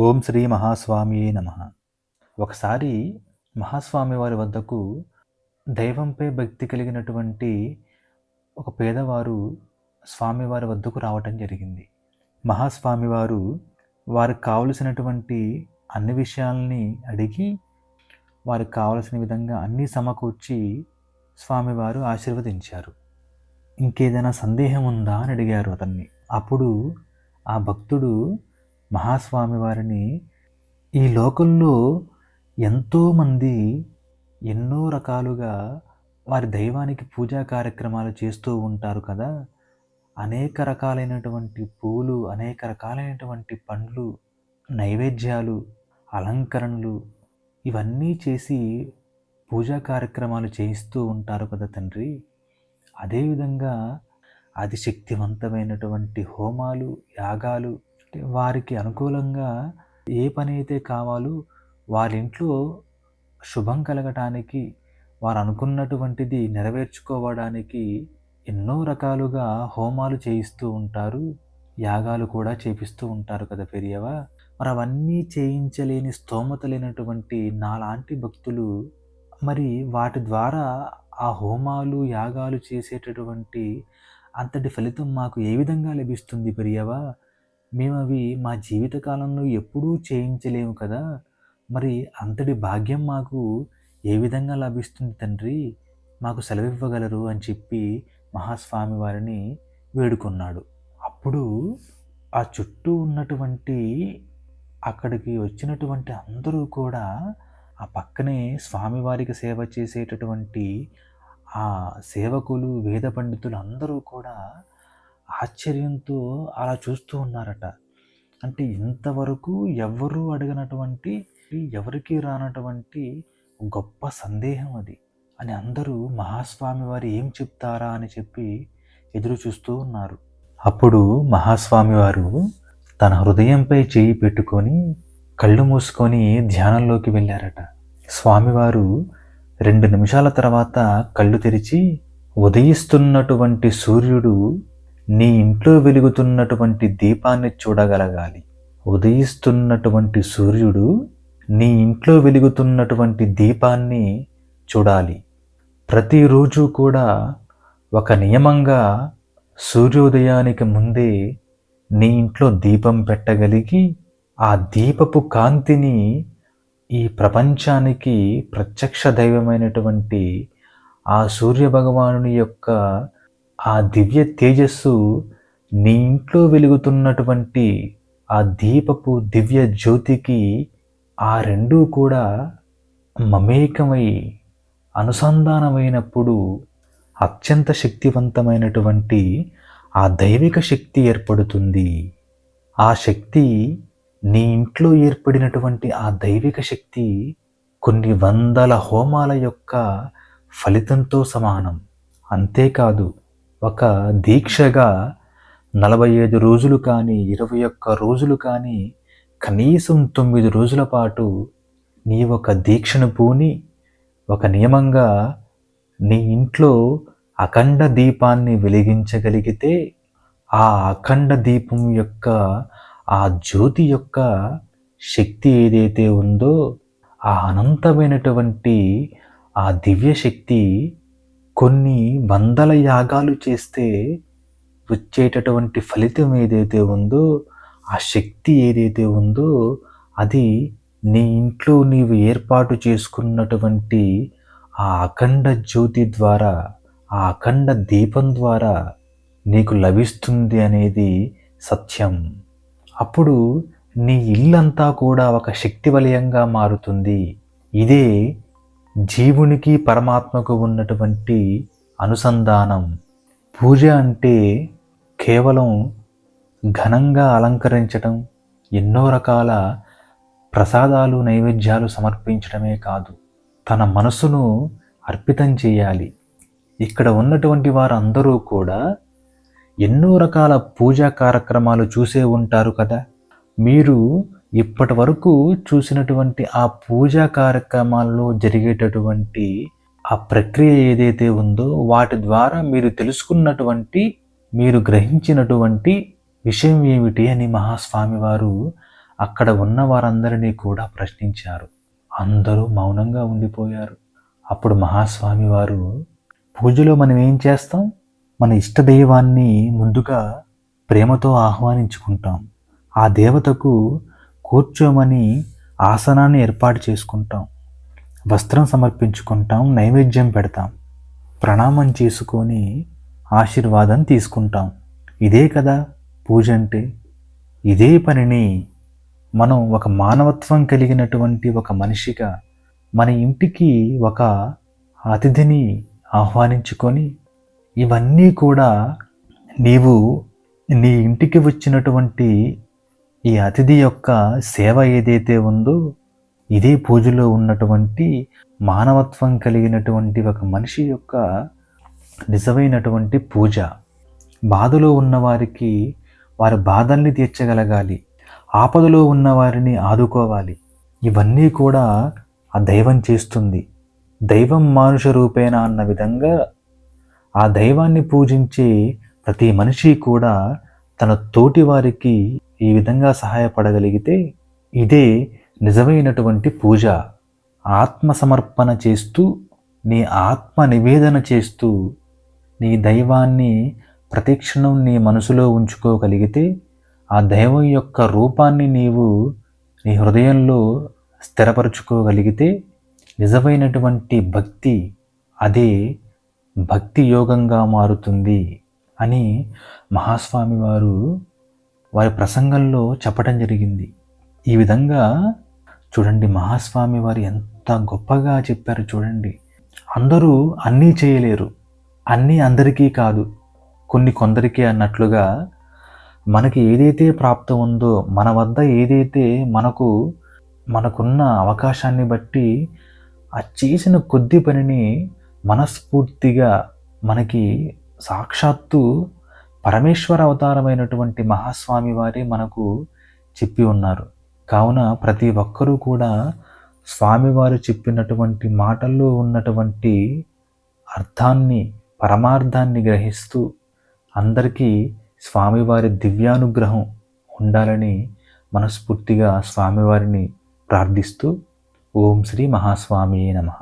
ఓం శ్రీ మహాస్వామి నమ. ఒకసారి మహాస్వామి వారి వద్దకు దైవంపై భక్తి కలిగినటువంటి ఒక పేదవారు స్వామివారి వద్దకు రావటం జరిగింది. మహాస్వామి వారు వారికి కావలసినటువంటి అన్ని విషయాల్ని అడిగి వారికి కావలసిన విధంగా అన్నీ సమకూర్చి స్వామివారు ఆశీర్వదించారు. ఇంకేదైనా సందేహం ఉందా అని అడిగారు అతన్ని. అప్పుడు ఆ భక్తుడు మహాస్వామి వారిని ఈ లోకంలో ఎంతోమంది ఎన్నో రకాలుగా వారి దైవానికి పూజా కార్యక్రమాలు చేస్తూ ఉంటారు కదా. అనేక రకాలైనటువంటి పూలు అనేక రకాలైనటువంటి పండ్లు నైవేద్యాలు అలంకరణలు ఇవన్నీ చేసి పూజా కార్యక్రమాలు చేయిస్తూ ఉంటారు కదా తండ్రి. అదేవిధంగా అతి శక్తివంతమైనటువంటి హోమాలు యాగాలు అంటే వారికి అనుకూలంగా ఏ పని అయితే కావాలో వారి ఇంట్లో శుభం కలగటానికి వారు అనుకున్నటువంటిది నెరవేర్చుకోవడానికి ఎన్నో రకాలుగా హోమాలు చేయిస్తూ ఉంటారు యాగాలు కూడా చేపిస్తూ ఉంటారు కదా పెరియవా. మరి అవన్నీ చేయించలేని స్తోమత లేనటువంటి నాలాంటి భక్తులు మరి వాటి ద్వారా ఆ హోమాలు యాగాలు చేసేటటువంటి అంతటి ఫలితం మాకు ఏ విధంగా లభిస్తుంది పెరియవా? మేము అవి మా జీవితకాలంలో ఎప్పుడూ చేయించలేము కదా. మరి అంతటి భాగ్యం మాకు ఏ విధంగా లభిస్తుంది తండ్రి? మాకు సెలవివ్వగలరు అని చెప్పి మహాస్వామి వారిని వేడుకున్నాడు. అప్పుడు ఆ చుట్టూ ఉన్నటువంటి అక్కడికి వచ్చినటువంటి అందరూ కూడా ఆ పక్కనే స్వామివారికి సేవ చేసేటటువంటి ఆ సేవకులు వేద పండితులు అందరూ కూడా ఆశ్చర్యంతో అలా చూస్తూ ఉన్నారట. అంటే ఇంతవరకు ఎవరు అడగనటువంటి ఎవరికి రానటువంటి గొప్ప సందేహం అది. అని అందరూ మహాస్వామి వారు ఏం చెప్తారా అని చెప్పి ఎదురు చూస్తూ ఉన్నారు. అప్పుడు మహాస్వామి వారు తన హృదయంపై చేయి పెట్టుకొని కళ్ళు మూసుకొని ధ్యానంలోకి వెళ్ళారట. స్వామివారు రెండు నిమిషాల తర్వాత కళ్ళు తెరిచి ఉదయిస్తున్నటువంటి సూర్యుడు నీ ఇంట్లో వెలుగుతున్నటువంటి దీపాన్ని చూడగలగాలి. ఉదయిస్తున్నటువంటి సూర్యుడు నీ ఇంట్లో వెలుగుతున్నటువంటి దీపాన్ని చూడాలి. ప్రతిరోజు కూడా ఒక నియమంగా సూర్యోదయానికి ముందే నీ ఇంట్లో దీపం పెట్టగలిగి ఆ దీపపు కాంతిని ఈ ప్రపంచానికి ప్రత్యక్ష దైవమైనటువంటి ఆ సూర్య భగవానుని యొక్క ఆ దివ్య తేజస్సు నీ ఇంట్లో వెలుగుతున్నటువంటి ఆ దీపపు దివ్య జ్యోతికి ఆ రెండూ కూడా మమేకమై అనుసంధానమైనప్పుడు అత్యంత శక్తివంతమైనటువంటి ఆ దైవిక శక్తి ఏర్పడుతుంది. ఆ శక్తి నీ ఇంట్లో ఏర్పడినటువంటి ఆ దైవిక శక్తి కొన్ని వందల హోమాల యొక్క ఫలితంతో సమానం. అంతేకాదు ఒక దీక్షగా నలభై ఐదు రోజులు కానీ ఇరవై ఒక్క రోజులు కానీ కనీసం తొమ్మిది రోజుల పాటు నీ ఒక దీక్షను పూని ఒక నియమంగా నీ ఇంట్లో అఖండ దీపాన్ని వెలిగించగలిగితే ఆ అఖండ దీపం యొక్క ఆ జ్యోతి యొక్క శక్తి ఏదైతే ఉందో ఆ అనంతమైనటువంటి ఆ దివ్య శక్తి కొన్ని వందల యాగాలు చేస్తే వచ్చేటటువంటి ఫలితం ఏదైతే ఉందో ఆ శక్తి ఏదైతే ఉందో అది నీ ఇంట్లో నీవు ఏర్పాటు చేసుకున్నటువంటి ఆ అఖండ జ్యోతి ద్వారా ఆ అఖండ దీపం ద్వారా నీకు లభిస్తుంది అనేది సత్యం. అప్పుడు నీ ఇల్లంతా కూడా ఒక శక్తి వలయంగా మారుతుంది. ఇదే జీవునికి పరమాత్మకు ఉన్నటువంటి అనుసంధానం. పూజ అంటే కేవలం ఘనంగా అలంకరించటం ఎన్నో రకాల ప్రసాదాలు నైవేద్యాలు సమర్పించడమే కాదు. తన మనసును అర్పితం చేయాలి. ఇక్కడ ఉన్నటువంటి వారందరూ కూడా ఎన్నో రకాల పూజా కార్యక్రమాలు చూసే ఉంటారు కదా. మీరు ఇప్పటి వరకు చూసినటువంటి ఆ పూజా కార్యక్రమాల్లో జరిగేటటువంటి ఆ ప్రక్రియ ఏదైతే ఉందో వాటి ద్వారా మీరు తెలుసుకున్నటువంటి మీరు గ్రహించినటువంటి విషయం ఏమిటి అని మహాస్వామి వారు అక్కడ ఉన్న వారందరినీ కూడా ప్రశ్నించారు. అందరూ మౌనంగా ఉండిపోయారు. అప్పుడు మహాస్వామి వారు పూజలో మనం ఏం చేస్తాం? మన ఇష్ట దైవాన్ని ముందుగా ప్రేమతో ఆహ్వానించుకుంటాం. ఆ దేవతకు కూర్చోమని ఆసనాన్ని ఏర్పాటు చేసుకుంటాం. వస్త్రం సమర్పించుకుంటాం నైవేద్యం పెడతాం. ప్రణామం చేసుకొని ఆశీర్వాదం తీసుకుంటాం. ఇదే కదా పూజ అంటే. ఇదే పనిని మనం ఒక మానవత్వం కలిగినటువంటి ఒక మనిషిగా మన ఇంటికి ఒక అతిథిని ఆహ్వానించుకొని ఇవన్నీ కూడా నీవు నీ ఇంటికి వచ్చినటువంటి ఈ అతిథి యొక్క సేవ ఏదైతే ఉందో ఇదే పూజలో ఉన్నటువంటి మానవత్వం కలిగినటువంటి ఒక మనిషి యొక్క నిజమైనటువంటి పూజ. బాధలో ఉన్నవారికి వారి బాధల్ని తీర్చగలగాలి. ఆపదలో ఉన్నవారిని ఆదుకోవాలి. ఇవన్నీ కూడా ఆ దైవం చేస్తుంది. దైవం మానుష రూపేణ అన్న విధంగా ఆ దైవాన్ని పూజించే ప్రతి మనిషి కూడా తన తోటి వారికి ఈ విధంగా సహాయపడగలిగితే ఇదే నిజమైనటువంటి పూజ. ఆత్మ సమర్పణ చేస్తూ నీ ఆత్మ నివేదన చేస్తూ నీ దైవాన్ని ప్రతిక్షణం నీ మనసులో ఉంచుకోగలిగితే ఆ దైవం యొక్క రూపాన్ని నీవు నీ హృదయంలో స్థిరపరచుకోగలిగితే నిజమైనటువంటి భక్తి అదే భక్తి యోగంగా మారుతుంది అని మహాస్వామి వారు వారి ప్రసంగంలో చెప్పడం జరిగింది. ఈ విధంగా చూడండి మహాస్వామి వారు ఎంత గొప్పగా చెప్పారు చూడండి. అందరూ అన్నీ చేయలేరు. అన్నీ అందరికీ కాదు. కొన్ని కొందరికి అన్నట్లుగా మనకి ఏదైతే ప్రాప్తం ఉందో మన వద్ద ఏదైతే మనకు మనకున్న అవకాశాన్ని బట్టి ఆ చేసిన కొద్ది పనిని మనస్ఫూర్తిగా మనకి సాక్షాత్తు పరమేశ్వర అవతారమైనటువంటి మహాస్వామి వారే మనకు చెప్పి ఉన్నారు. కావున ప్రతి ఒక్కరూ కూడా స్వామివారు చెప్పినటువంటి మాటల్లో ఉన్నటువంటి అర్థాన్ని పరమార్థాన్ని గ్రహిస్తూ అందరికీ స్వామివారి దివ్యానుగ్రహం ఉండాలని మనస్ఫూర్తిగా స్వామివారిని ప్రార్థిస్తూ ఓం శ్రీ మహాస్వామి నమః.